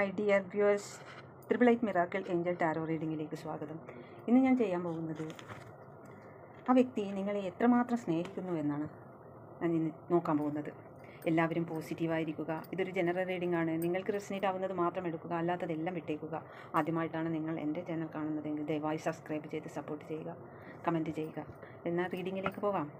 My dear viewers triple eight miracle angel tarot റീഡിങ്ങിലേക്ക് സ്വാഗതം. ഇന്ന് ഞാൻ ചെയ്യാൻ പോകുന്നത് ആ വ്യക്തി നിങ്ങളെ എത്രമാത്രം സ്നേഹിക്കുന്നു എന്നാണ് ഞാൻ ഇന്ന് നോക്കാൻ പോകുന്നത്. എല്ലാവരും പോസിറ്റീവായിരിക്കുക ഇതൊരു ജനറൽ റീഡിംഗ് ആണ്. നിങ്ങൾക്ക് റെസിനേറ്റ് ആവുന്നത് മാത്രം എടുക്കുക. അല്ലാത്തതെല്ലാം വിട്ടേക്കുക. ആദ്യമായിട്ടാണ് നിങ്ങൾ എന്റെ ചാനൽ കാണുന്നതെങ്കിൽ ദയവായി സബ്സ്ക്രൈബ് ചെയ്ത് സപ്പോർട്ട് ചെയ്യുക. കമന്റ് ചെയ്യുക. എന്നാൽ റീഡിങ്ങിലേക്ക് പോകാം.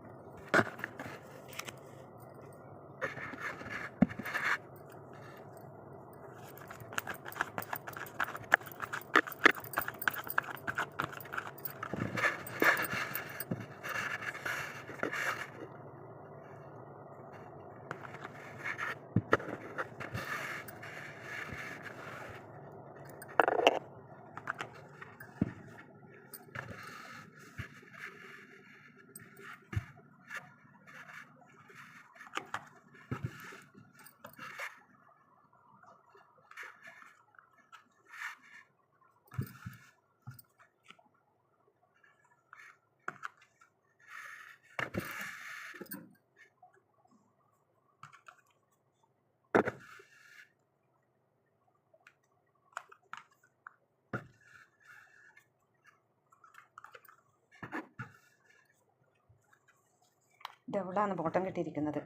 ഇതെവിടാണ് ബോട്ടം കെട്ടിയിരിക്കുന്നത്.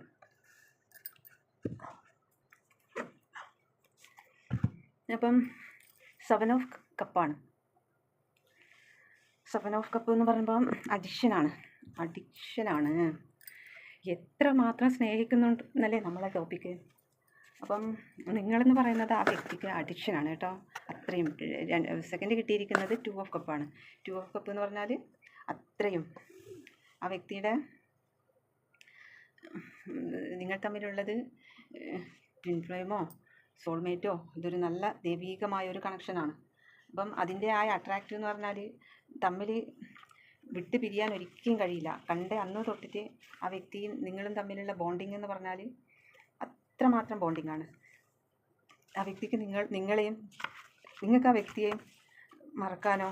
അപ്പം സെവൻ ഓഫ് കപ്പാണ്. സെവൻ ഓഫ് കപ്പ് എന്ന് പറയുമ്പോൾ അഡിക്ഷനാണ്. അഡിക്ഷനാണ്. എത്ര മാത്രം സ്നേഹിക്കുന്നുണ്ട് എന്നല്ലേ നമ്മളെ ടോപ്പിക്ക്. അപ്പം നിങ്ങളെന്ന് പറയുന്നത് ആ വ്യക്തിക്ക് അഡിക്ഷനാണ് കേട്ടോ. അത്രയും സെക്കൻഡ് കിട്ടിയിരിക്കുന്നത് ടു ഓഫ് കപ്പാണ് ടു ഓഫ് കപ്പ് എന്ന് പറഞ്ഞാൽ അത്രയും. ആ വ്യക്തിയുടെ നിങ്ങൾ തമ്മിലുള്ളത് ട്വിൻ സോൾമേറ്റോ ഇതൊരു നല്ല ദൈവീകമായ ഒരു കണക്ഷനാണ് അപ്പം അതിന്റെ ആ അട്രാക്റ്റ് എന്ന് പറഞ്ഞാൽ തമ്മിൽ വിട്ട് പിരിയാൻ ഒരിക്കലും കഴിയില്ല. കണ്ട അന്ന് തൊട്ടിട്ട് ആ വ്യക്തിയും നിങ്ങളും തമ്മിലുള്ള ബോണ്ടിങ് എന്ന് പറഞ്ഞാൽ അത്രമാത്രം ബോണ്ടിങ് ആണ് ആ വ്യക്തിക്ക് നിങ്ങൾ നിങ്ങളെയും നിങ്ങൾക്ക് ആ വ്യക്തിയെയും മറക്കാനോ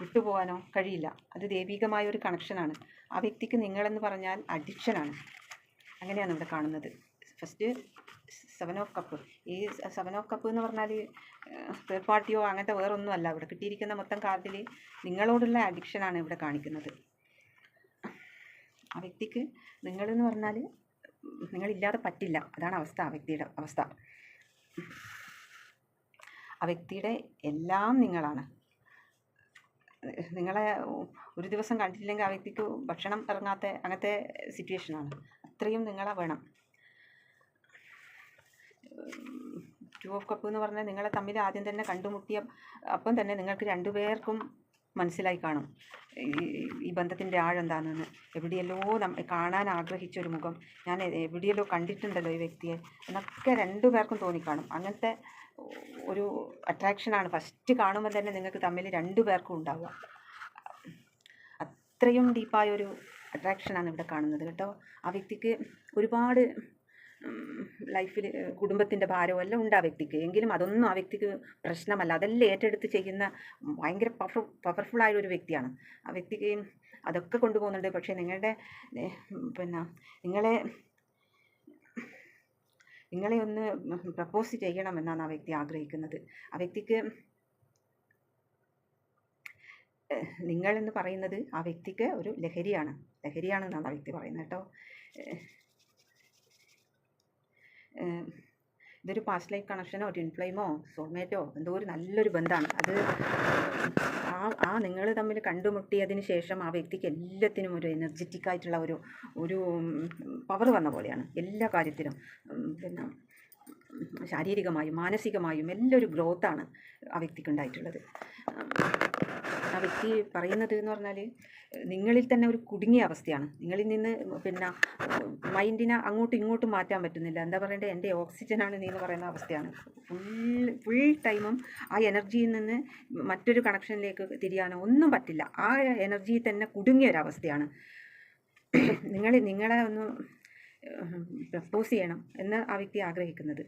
വിട്ടുപോകാനോ കഴിയില്ല. അത് ദൈവികമായ ഒരു കണക്ഷനാണ് ആ വ്യക്തിക്ക് നിങ്ങളെന്ന് പറഞ്ഞാൽ അഡിക്ഷനാണ് അങ്ങനെയാണ് ഇവിടെ കാണുന്നത്. ഫസ്റ്റ് സെവൻ ഓഫ് കപ്പ് ഈ സെവൻ ഓഫ് കപ്പ് എന്ന് പറഞ്ഞാൽ തേർഡ് പാർട്ടിയോ അങ്ങനത്തെ വേറൊന്നും അല്ല. ഇവിടെ കിട്ടിയിരിക്കുന്ന മൊത്തം കാർഡിൽ നിങ്ങളോടുള്ള അഡിക്ഷനാണ് ഇവിടെ കാണിക്കുന്നത്. ആ വ്യക്തിക്ക് നിങ്ങളെന്ന് പറഞ്ഞാൽ നിങ്ങളില്ലാതെ പറ്റില്ല. അതാണ് അവസ്ഥ ആ വ്യക്തിയുടെ അവസ്ഥ. ആ വ്യക്തിയുടെ എല്ലാം നിങ്ങളാണ്. നിങ്ങളെ ഒരു ദിവസം കണ്ടിട്ടില്ലെങ്കിൽ ആ വ്യക്തിക്ക് ഭക്ഷണം ഇറങ്ങാത്ത അങ്ങനത്തെ സിറ്റുവേഷനാണ് അത്രയും നിങ്ങളെ വേണം. ടു ഓഫ് കപ്പ് എന്ന് പറഞ്ഞാൽ നിങ്ങളെ തമ്മിൽ ആദ്യം തന്നെ കണ്ടുമുട്ടിയ അപ്പം തന്നെ നിങ്ങൾക്ക് രണ്ടുപേർക്കും മനസ്സിലായി കാണും. ഈ ബന്ധത്തിന്റെ ആഴെന്താണെന്ന് എവിടെയല്ലോ നം കാണാൻ ആഗ്രഹിച്ച ഒരു മുഖം. ഞാൻ എവിടെയല്ലോ കണ്ടിട്ടുണ്ടല്ലോ ഈ വ്യക്തിയെ. എന്നൊക്കെ രണ്ടു പേർക്കും തോന്നിക്കാണും. അങ്ങനത്തെ ഒരു അട്രാക്ഷനാണ് ഫസ്റ്റ് കാണുമ്പോൾ തന്നെ നിങ്ങൾക്ക് തമ്മിൽ രണ്ടു പേർക്കും ഉണ്ടാവുക. അത്രയും ഡീപ്പായ ഒരു അട്രാക്ഷനാണ് ഇവിടെ കാണുന്നത് കേട്ടോ. ആ വ്യക്തിക്ക് ഒരുപാട് ലൈഫിൽ കുടുംബത്തിന്റെ ഭാരവും എല്ലാം ഉണ്ട് ആ വ്യക്തിക്ക്. എങ്കിലും അതൊന്നും ആ വ്യക്തിക്ക് പ്രശ്നമല്ല. അതെല്ലാം ഏറ്റെടുത്ത് ചെയ്യുന്ന ഭയങ്കര പവർ പവർഫുള്ളായ ഒരു വ്യക്തിയാണ്. ആ വ്യക്തിക്ക് അതൊക്കെ കൊണ്ടുപോകുന്നുണ്ട്. പക്ഷേ നിങ്ങളുടെ പിന്നെ നിങ്ങളെ നിങ്ങളെ ഒന്ന് പ്രപ്പോസ് ചെയ്യണമെന്നാണ് ആ വ്യക്തി ആഗ്രഹിക്കുന്നത്. ആ വ്യക്തിക്ക് നിങ്ങളെന്ന് പറയുന്നത് ആ വ്യക്തിക്ക് ഒരു ലഹരിയാണ്. ലഹരിയാണെന്നാണ് ആ വ്യക്തി പറയുന്നത് കേട്ടോ. ഇതൊരു പാസ്റ്റ് ലൈഫ് കണക്ഷനോ ട്വിൻ ഫ്ലെയിമോ സോൾമേറ്റോ എന്തോ ഒരു നല്ലൊരു ബന്ധമാണ്. അത് ആ ആ നിങ്ങൾ തമ്മിൽ കണ്ടുമുട്ടിയതിന് ശേഷം ആ വ്യക്തിക്ക് എല്ലാത്തിനും ഒരു എനർജറ്റിക് ആയിട്ടുള്ള ഒരു ഒരു പവർ വന്ന പോലെയാണ് എല്ലാ കാര്യത്തിലും. പിന്നെ ശാരീരികമായും മാനസികമായും എല്ലാം ഒരു ഗ്രോത്താണ് ആ വ്യക്തിക്ക് ഉണ്ടായിട്ടുള്ളത് ആ വ്യക്തി പറയുന്നത് എന്ന് പറഞ്ഞാൽ നിങ്ങളിൽ തന്നെ ഒരു കുടുങ്ങിയ അവസ്ഥയാണ്. നിങ്ങളിൽ നിന്ന് പിന്നെ മൈൻഡിനെ അങ്ങോട്ടും ഇങ്ങോട്ടും മാറ്റാൻ പറ്റുന്നില്ല. എന്താ പറയണ്ടേ? എന്റെ ഓക്സിജനാണ് നീ എന്ന് പറയുന്ന അവസ്ഥയാണ്. ഫുൾ ഫുൾ ടൈമും ആ എനർജിയിൽ നിന്ന് മറ്റൊരു കണക്ഷനിലേക്ക് തിരിയാനോ ഒന്നും പറ്റില്ല. ആ എനർജിയിൽ തന്നെ കുടുങ്ങിയ ഒരവസ്ഥയാണ് നിങ്ങൾ നിങ്ങളെ ഒന്ന് പ്രപ്പോസ് ചെയ്യണം എന്ന് ആ വ്യക്തി ആഗ്രഹിക്കുന്നത്.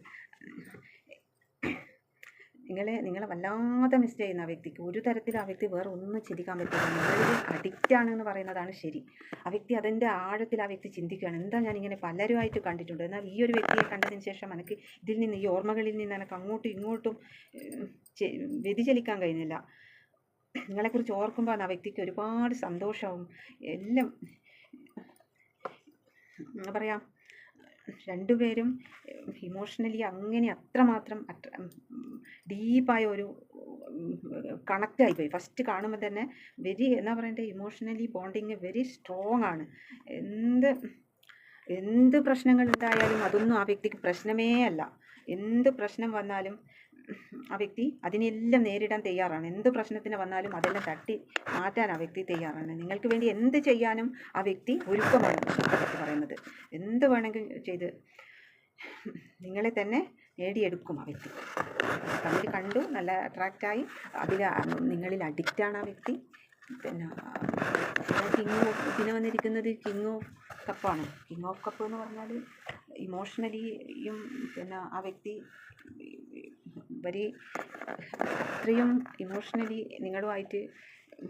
നിങ്ങളെ നിങ്ങളെ വല്ലാതെ മിസ് ചെയ്യുന്ന ആ വ്യക്തിക്ക് ഒരു തരത്തിലും ആ വ്യക്തി വേറെ ഒന്നും ചിന്തിക്കാൻ പറ്റില്ല. നിങ്ങളൊരു അഡിക്റ്റ് എന്ന് പറയുന്നതാണ് ശരി. ആ വ്യക്തി അതിന്റെ ആഴത്തിൽ ആ വ്യക്തി ചിന്തിക്കുകയാണ്. എന്താ ഞാൻ ഇങ്ങനെ പലരുമായിട്ട് കണ്ടിട്ടുണ്ട്. എന്നാൽ ഈ ഒരു വ്യക്തിയെ കണ്ടതിന് ശേഷം എനിക്ക് ഇതിൽ നിന്ന് ഈ ഓർമ്മകളിൽ നിന്ന് എനിക്ക് അങ്ങോട്ടും ഇങ്ങോട്ടും വ്യതിചലിക്കാൻ കഴിയുന്നില്ല നിങ്ങളെക്കുറിച്ച് ഓർക്കുമ്പോൾ ആ വ്യക്തിക്ക് ഒരുപാട് സന്തോഷവും എല്ലാം എന്താ പറയുക രണ്ടുപേരും ഇമോഷണലി അങ്ങനെ അത്രമാത്രം ഡീപ്പായ ഒരു കണക്റ്റ് ആയിപ്പോയി. ഫസ്റ്റ് കാണുമ്പോൾ തന്നെ വെരി എന്നാ പറയണ്ടേ ഇമോഷണലി ബോണ്ടിങ് വെരി സ്ട്രോങ് ആണ്. എന്ത് എന്ത് പ്രശ്നങ്ങൾ ഉണ്ടായാലും അതൊന്നും ആ വ്യക്തിക്ക് പ്രശ്നമേ അല്ല. എന്ത് പ്രശ്നം വന്നാലും ആ വ്യക്തി അതിനെല്ലാം നേരിടാൻ തയ്യാറാണ്. എന്ത് പ്രശ്നത്തിന് വന്നാലും അതെല്ലാം തട്ടി മാറ്റാൻ ആ വ്യക്തി തയ്യാറാണ്. നിങ്ങൾക്ക് വേണ്ടി എന്ത് ചെയ്യാനും ആ വ്യക്തി ഒരുക്കമാണ് പറയുന്നത്. എന്ത് വേണമെങ്കിലും ചെയ്ത് നിങ്ങളെ തന്നെ നേടിയെടുക്കും ആ വ്യക്തി. തമ്മിൽ കണ്ടു നല്ല അട്രാക്റ്റായി അതിൽ നിങ്ങളിൽ അഡിക്റ്റാണ് ആ വ്യക്തി. പിന്നെ കിങ് ഓഫ് പിന്നെ വന്നിരിക്കുന്നത് കിങ് ഓഫ് കപ്പാണ് കിങ് ഓഫ് കപ്പ് എന്ന് പറഞ്ഞാൽ ഇമോഷണലിയും പിന്നെ ആ വ്യക്തി വെരി അത്രയും ഇമോഷണലി നിങ്ങളുമായിട്ട്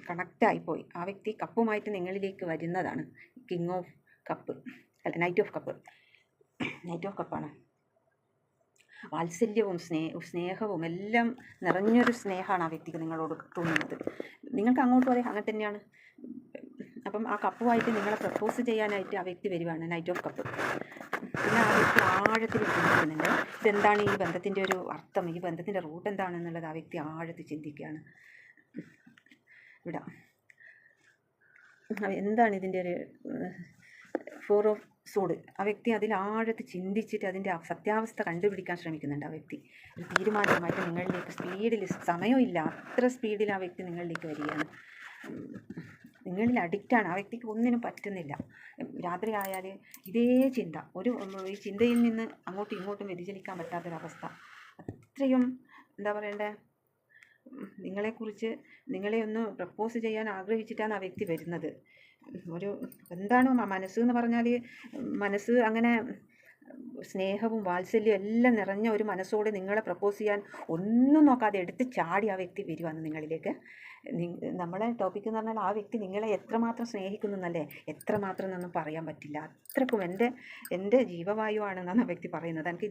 കണക്റ്റായിപ്പോയി ആ വ്യക്തി കപ്പുമായിട്ട് നിങ്ങളിലേക്ക് വരുന്നതാണ്. കിങ് ഓഫ് കപ്പ് അല്ല knight of cup knight of കപ്പാണ് വാത്സല്യവും സ്നേ സ്നേഹവും എല്ലാം നിറഞ്ഞൊരു സ്നേഹമാണ് ആ വ്യക്തിക്ക് നിങ്ങളോട് തോന്നുന്നത്. നിങ്ങൾക്ക് അങ്ങോട്ട് അതെ അങ്ങനെ തന്നെയാണ്. അപ്പം ആ കപ്പുമായിട്ട് നിങ്ങളെ പ്രപ്പോസ് ചെയ്യാനായിട്ട് ആ വ്യക്തി വരുവാണ് നൈറ്റ് ഓഫ് കപ്പ് പിന്നെ ആ വ്യക്തി ആഴത്തിൽ ചിന്തിക്കുന്നുണ്ട്. ഇതെന്താണ് ഈ ബന്ധത്തിന്റെ ഒരു അർത്ഥം? ഈ ബന്ധത്തിന്റെ റൂട്ട് എന്താണെന്നുള്ളത് ആ വ്യക്തി ആഴത്തിൽ ചിന്തിക്കുകയാണ്. ഇവിടെ. എന്താണ് ഇതിന്റെ ഒരു ഫോർ ഓഫ് സോഡ് ആ വ്യക്തി അതിൽ ആഴത്ത് ചിന്തിച്ചിട്ട് അതിന്റെ സത്യാവസ്ഥ കണ്ടുപിടിക്കാൻ ശ്രമിക്കുന്നുണ്ട് ആ വ്യക്തി. ഒരു തീരുമാനമായിട്ട് നിങ്ങളിലേക്ക് സ്പീഡിൽ സമയമില്ല. അത്ര സ്പീഡിൽ ആ വ്യക്തി നിങ്ങളിലേക്ക് വരികയാണ്. നിങ്ങളിൽ അഡിക്റ്റാണ് ആ വ്യക്തിക്ക് ഒന്നിനും പറ്റുന്നില്ല. രാത്രി ആയാൽ ഇതേ ചിന്ത. ഒരു ഈ ചിന്തയിൽ നിന്ന് അങ്ങോട്ടും ഇങ്ങോട്ടും വ്യതിചലിക്കാൻ പറ്റാത്തൊരവസ്ഥ. അത്രയും എന്താ പറയണ്ടേ? നിങ്ങളെക്കുറിച്ച് നിങ്ങളെ ഒന്ന് പ്രപ്പോസ് ചെയ്യാൻ ആഗ്രഹിച്ചിട്ടാണ് ആ വ്യക്തി വരുന്നത്. ഒരു എന്താണ് മനസ്സ് എന്ന് പറഞ്ഞാൽ മനസ്സ് അങ്ങനെ സ്നേഹവും വാത്സല്യവും എല്ലാം നിറഞ്ഞ ഒരു മനസ്സോടെ നിങ്ങളെ പ്രപ്പോസ് ചെയ്യാൻ ഒന്നും നോക്കാതെ എടുത്ത് ചാടി ആ വ്യക്തി വരുവാണ് നിങ്ങളിലേക്ക്. നമ്മളെ ടോപ്പിക് എന്ന് പറഞ്ഞാൽ ആ വ്യക്തി നിങ്ങളെ എത്രമാത്രം സ്നേഹിക്കുന്നു എന്നല്ലേ? എത്രമാത്രം എന്നൊന്നും പറയാൻ പറ്റില്ല. അത്രക്കും എന്റെ എന്റെ ജീവവായുവാണെന്നാണ് ആ വ്യക്തി പറയുന്നത്. എനിക്ക്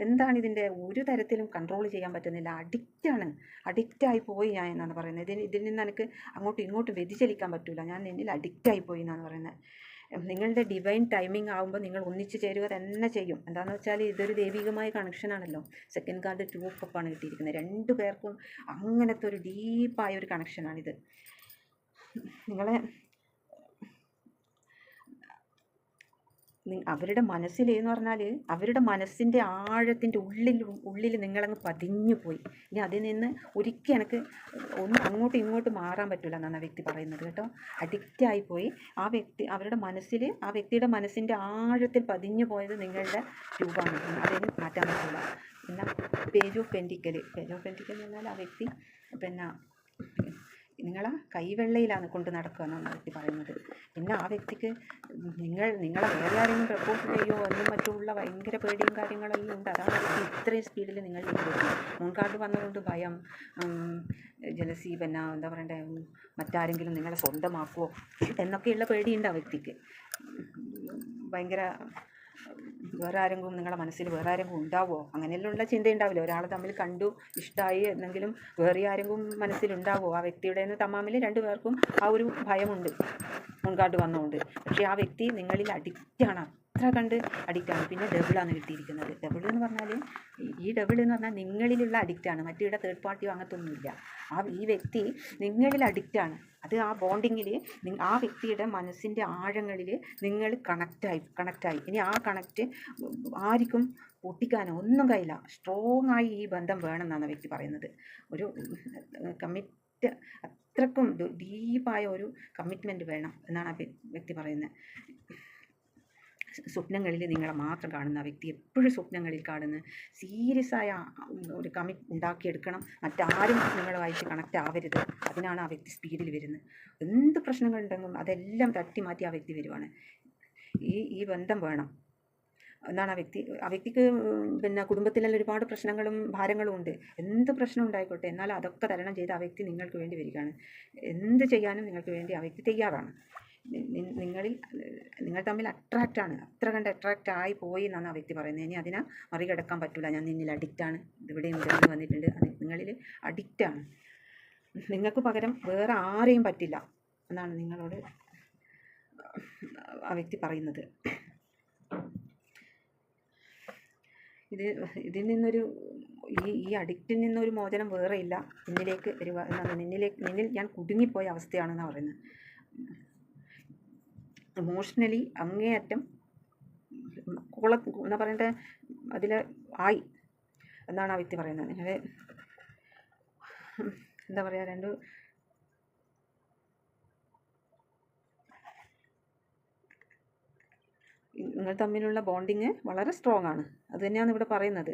എന്താണ് ഇതിന്റെ ഒരു തരത്തിലും കൺട്രോൾ ചെയ്യാൻ പറ്റുന്നില്ല. അഡിക്റ്റാണ് അഡിക്റ്റായി പോയി ഞാൻ എന്നാണ് പറയുന്നത്. ഇതിൽ ഇതിൽ നിന്ന് എനിക്ക് അങ്ങോട്ടും ഇങ്ങോട്ടും വ്യതിചലിക്കാൻ പറ്റില്ല ഞാൻ എന്നിൽ അഡിക്റ്റായി പോയി എന്നാണ് പറയുന്നത്. നിങ്ങളുടെ ഡിവൈൻ ടൈമിംഗ് ആകുമ്പോൾ നിങ്ങൾ ഒന്നിച്ചു ചേരുക തന്നെ ചെയ്യും. എന്താണെന്ന് വെച്ചാൽ ഇതൊരു ദൈവികമായ കണക്ഷൻ ആണല്ലോ. സെക്കൻഡ് കാർഡ് ടു ഓഫ് കപ്പാണ് കിട്ടിയിരിക്കുന്നത്. രണ്ടു പേർക്കും അങ്ങനത്തെ ഒരു ഡീപ്പായ ഒരു കണക്ഷനാണിത് നിങ്ങളെ അവരുടെ മനസ്സിൽ എന്ന് പറഞ്ഞാൽ അവരുടെ മനസ്സിന്റെ ആഴത്തിന്റെ ഉള്ളിൽ ഉള്ളിൽ നിങ്ങളങ്ങ് പതിഞ്ഞു പോയി. ഇനി അതിൽ നിന്ന് ഒരിക്കലും എനിക്ക് ഒന്ന് അങ്ങോട്ടും ഇങ്ങോട്ടും മാറാൻ പറ്റില്ല എന്നാണ് ആ വ്യക്തി പറയുന്നത് കേട്ടോ. അഡിക്റ്റ് ആയിപ്പോയി ആ വ്യക്തി അവരുടെ മനസ്സിൽ ആ വ്യക്തിയുടെ മനസ്സിന്റെ ആഴത്തിൽ പതിഞ്ഞു പോയത് നിങ്ങളുടെ രൂപമാണ്. അതിന് മാറ്റാൻ പറ്റില്ല പിന്നെ page of pentacle page of pentacle എന്ന് പറഞ്ഞാൽ ആ വ്യക്തി പിന്നെ നിങ്ങളെ കൈവെള്ളയിലാണ് കൊണ്ട് നടക്കുക എന്നാണ് വ്യക്തി പറയുന്നത്. പിന്നെ ആ വ്യക്തിക്ക് നിങ്ങൾ നിങ്ങളെ വേറെ ആരെങ്കിലും പ്രപ്പോസ് ചെയ്യുമോ എന്നും മറ്റുമുള്ള ഭയങ്കര പേടിയും കാര്യങ്ങളെല്ലാം ഉണ്ട്. അതാണ് വ്യക്തി ഇത്രയും സ്പീഡിൽ നിങ്ങൾ മുൻകാർഡ് വന്നതുകൊണ്ട് ഭയം ജലസി പിന്നെ എന്താ പറയണ്ടേ മറ്റാരെങ്കിലും നിങ്ങളെ സ്വന്തമാക്കുമോ എന്നൊക്കെയുള്ള പേടിയുണ്ട് ആ വ്യക്തിക്ക്. ഭയങ്കര വേറെ ആരെങ്കിലും നിങ്ങളുടെ മനസ്സിൽ വേറെ ആരെങ്കിലും ഉണ്ടാവുമോ അങ്ങനെയുള്ള ചിന്ത ഉണ്ടാവില്ല ഒരാളെ തമ്മിൽ കണ്ടു ഇഷ്ടമായി എന്നെങ്കിലും വേറെ ആരെങ്കിലും മനസ്സിലുണ്ടാവോ? ആ വ്യക്തിയുടെ തമ്മിൽ രണ്ടു പേർക്കും ആ ഒരു ഭയമുണ്ട് മുൻകാട്ട് വന്നുകൊണ്ട് പക്ഷേ ആ വ്യക്തി നിങ്ങളിൽ അഡിക്റ്റാണ്. അത്ര കണ്ട് അഡിക്റ്റാണ്. പിന്നെ ഡബിളാണ് കിട്ടിയിരിക്കുന്നത്. ഡബിൾ എന്ന് പറഞ്ഞാൽ ഈ- ഡബിൾ എന്ന് പറഞ്ഞാൽ നിങ്ങളിലുള്ള അഡിക്റ്റാണ് മറ്റേ തേർഡ് പാർട്ടിയോ അങ്ങനത്തെ ഒന്നുമില്ല ആ ഈ വ്യക്തി നിങ്ങളിൽ അഡിക്റ്റാണ് അത് ആ ബോണ്ടിങ്ങിൽ ആ വ്യക്തിയുടെ മനസ്സിന്റെ ആഴങ്ങളിൽ നിങ്ങൾ കണക്റ്റായി കണക്റ്റായി ഇനി ആ കണക്റ്റ് ആർക്കും പൊട്ടിക്കാനോ ഒന്നും കഴിയില്ല. സ്ട്രോങ് ആയി ഈ ബന്ധം വേണമെന്നാണ് വ്യക്തി പറയുന്നത്. ഒരു കമ്മിറ്റ് അത്രക്കും ഡീപ്പായ ഒരു കമ്മിറ്റ്മെന്റ് വേണം എന്നാണ് ആ വ്യക്തി പറയുന്നത്. സ്വപ്നങ്ങളിൽ നിങ്ങളെ മാത്രം കാണുന്ന വ്യക്തി എപ്പോഴും സ്വപ്നങ്ങളിൽ കാണുന്ന സീരിയസ് ആയ ഒരു കമ്മിറ്റ് ഉണ്ടാക്കിയെടുക്കണം. മറ്റാരും നിങ്ങളുമായിട്ട് കണക്റ്റ് ആവരുത്. അതിനാണ് ആ വ്യക്തി സ്പീഡിൽ വരുന്നത്. എന്ത് പ്രശ്നങ്ങളുണ്ടെങ്കിലും അതെല്ലാം തട്ടി മാറ്റി ആ വ്യക്തി വരുവാണ്. ഈ ഈ ബന്ധം വേണം. എന്താണ് ആ വ്യക്തി ആ വ്യക്തിക്ക് പിന്നെ കുടുംബത്തിലെല്ലാം ഒരുപാട് പ്രശ്നങ്ങളും ഭാരങ്ങളും ഉണ്ട്. എന്ത് പ്രശ്നം ഉണ്ടായിക്കോട്ടെ എന്നാൽ അതൊക്കെ തരണം ചെയ്ത് ആ വ്യക്തി നിങ്ങൾക്ക് വേണ്ടി വരികയാണ്. എന്ത് ചെയ്യാനും നിങ്ങൾക്ക് വേണ്ടി ആ വ്യക്തി തയ്യാറാണ്. നിങ്ങളിൽ നിങ്ങൾ തമ്മിൽ അട്രാക്റ്റ് ആണ്. അത്ര കണ്ട് അട്രാക്റ്റ് ആയി പോയി എന്നാണ് ആ വ്യക്തി പറയുന്നത്. ഇനി അതിനെ മറികടക്കാൻ പറ്റില്ല ഞാൻ നിന്നിൽ അഡിക്റ്റാണ് ഇവിടെയും ഇവിടെയും വന്നിട്ടുണ്ട്. അത് നിങ്ങളിൽ അഡിക്റ്റാണ് നിങ്ങൾക്ക് പകരം വേറെ ആരെയും പറ്റില്ല എന്നാണ് നിങ്ങളോട് ആ വ്യക്തി പറയുന്നത്. ഇത് ഇതിൽ നിന്നൊരു ഈ ഈ അഡിക്റ്റിൽ നിന്നൊരു മോചനം വേറെ ഇല്ല. നിന്നിലേക്ക് വരിക എന്നാണ് നിന്നിലേക്ക് നിന്നിൽ ഞാൻ കുടുങ്ങിപ്പോയ അവസ്ഥയാണെന്നാണ് പറയുന്നത്. ഇമോഷണലി അങ്ങേയറ്റം കുള എന്ന് പറയണ്ടേ? അതിൽ ആയി എന്നാണ് ആ വ്യക്തി പറയുന്നത്. നിങ്ങൾ എന്താ പറയുക രണ്ട് നിങ്ങൾ തമ്മിലുള്ള ബോണ്ടിങ് വളരെ സ്ട്രോങ് ആണ്. അത് തന്നെയാണ് ഇവിടെ പറയുന്നത്.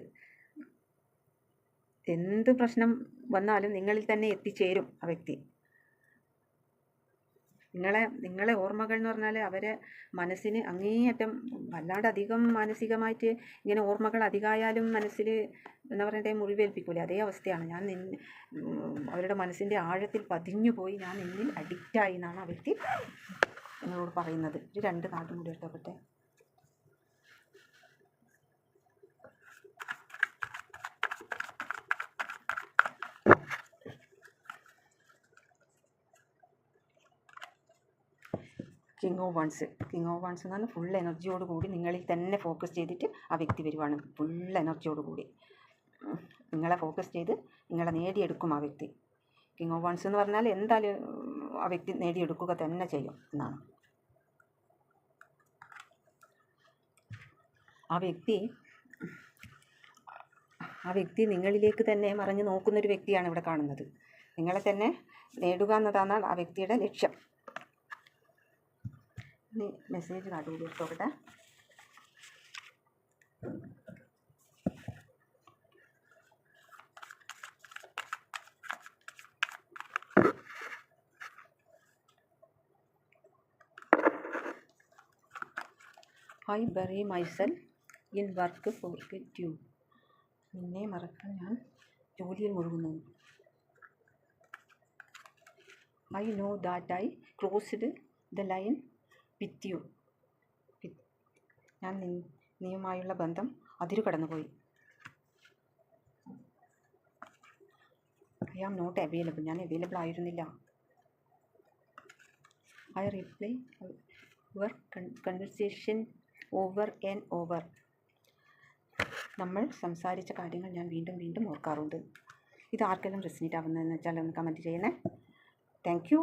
എന്ത് പ്രശ്നം വന്നാലും നിങ്ങളിൽ തന്നെ എത്തിച്ചേരും ആ വ്യക്തി. നിങ്ങളെ നിങ്ങളെ ഓർമ്മകൾ എന്ന് പറഞ്ഞാൽ അവരെ മനസ്സിന് അങ്ങേയറ്റം വല്ലാണ്ട് അധികം മാനസികമായിട്ട് ഇങ്ങനെ ഓർമ്മകൾ അധികമായാലും മനസ്സിൽ എന്ന് പറയണ്ടേ മുറിവേൽപ്പിക്കൂലേ. അതേ അവസ്ഥയാണ്. ഞാൻ നിന്നെ അവരുടെ മനസ്സിന്റെ ആഴത്തിൽ പതിഞ്ഞു പോയി ഞാൻ നിന്നിൽ അഡിക്റ്റായി എന്നാണ് ആ വ്യക്തി എന്നോട് പറയുന്നത്. ഒരു രണ്ട് കാർഡും കൂടി ഇഷ്ടപ്പെട്ടെ king of wands king of wands എന്ന് പറഞ്ഞാൽ ഫുൾ എനർജിയോട് കൂടി നിങ്ങളിൽ തന്നെ ഫോക്കസ് ചെയ്തിട്ട് ആ വ്യക്തി വരുവാണ്. ഫുൾ എനർജിയോട് കൂടി. നിങ്ങളെ ഫോക്കസ് ചെയ്ത് നിങ്ങളെ നേടിയെടുക്കും ആ വ്യക്തി. കിങ് ഓഫ് വൺസ് എന്ന് പറഞ്ഞാൽ എന്തായാലും ആ വ്യക്തി നേടിയെടുക്കുക തന്നെ ചെയ്യും എന്നാണ്. ആ വ്യക്തി ആ വ്യക്തി നിങ്ങളിലേക്ക് തന്നെ മറിഞ്ഞു നോക്കുന്നൊരു വ്യക്തിയാണ് ഇവിടെ കാണുന്നത്. നിങ്ങളെ തന്നെ നേടുക എന്നതാണ് ആ വ്യക്തിയുടെ ലക്ഷ്യം. ഇനി മെസ്സേജ് കാർഡ് കൂടി എടുത്തോട്ടെ I bury myself in work forget you നിന്നെ മറക്കാൻ ഞാൻ ജോലിയിൽ മുഴുകുന്നു I know that I crossed the line with you ഞാൻ നീയുമായുള്ള ബന്ധം അതിരു കടന്നുപോയി ഐ ആം നോട്ട് അവൈലബിൾ ഞാൻ അവൈലബിൾ ആയിരുന്നില്ല. I reply your conversation over and over നമ്മൾ സംസാരിച്ച കാര്യങ്ങൾ ഞാൻ വീണ്ടും വീണ്ടും ഓർക്കാറുണ്ട്. ഇത് ആർക്കെല്ലാം റെസിനേറ്റ് ആവുന്നതെന്ന് വെച്ചാൽ ഒന്ന് കമന്റ് ചെയ്യണേ താങ്ക് യു